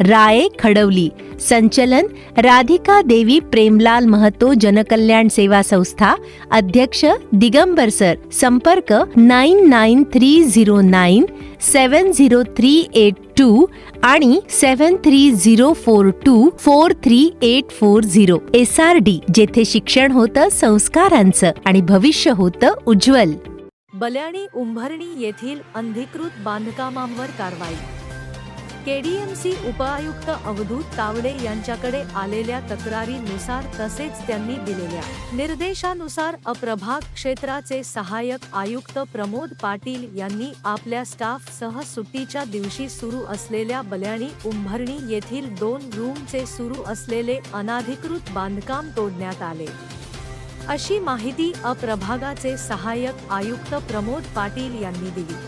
राये खडवली. संचलन राधिका देवी प्रेमलाल महतो जनकल्याण सेवा संस्था अध्यक्ष दिगंबर सर संपर्क nine nine three zero nine seven zero three eight two आणि seven three zero four two four three eight four zero. S R D जेथे शिक्षण होतं संस्कारांचं आणि भविष्य होतं उज्ज्वल. बल्याणी उंभरणी येथील अंधिकृत बांधकामांवर कारवाई. केडीएमसी उपायुक्त अवधूत तावडे यांच्याकडे आलेल्या तक्रारीनुसार तसेच त्यांनी दिलेल्या निर्देशानुसार अप्रभाग क्षेत्राचे सहाय्यक आयुक्त प्रमोद पाटील यांनी आपल्या स्टाफ सह सुट्टीच्या दिवशी सुरू असलेल्या बल्याणी उंभरणी येथील दोन रूमचे सुरू असलेले अनाधिकृत बांधकाम तोडण्यात आले. अशी माहिती अप्रभागाचे सहाय्यक आयुक्त प्रमोद पाटील यांनी दिली.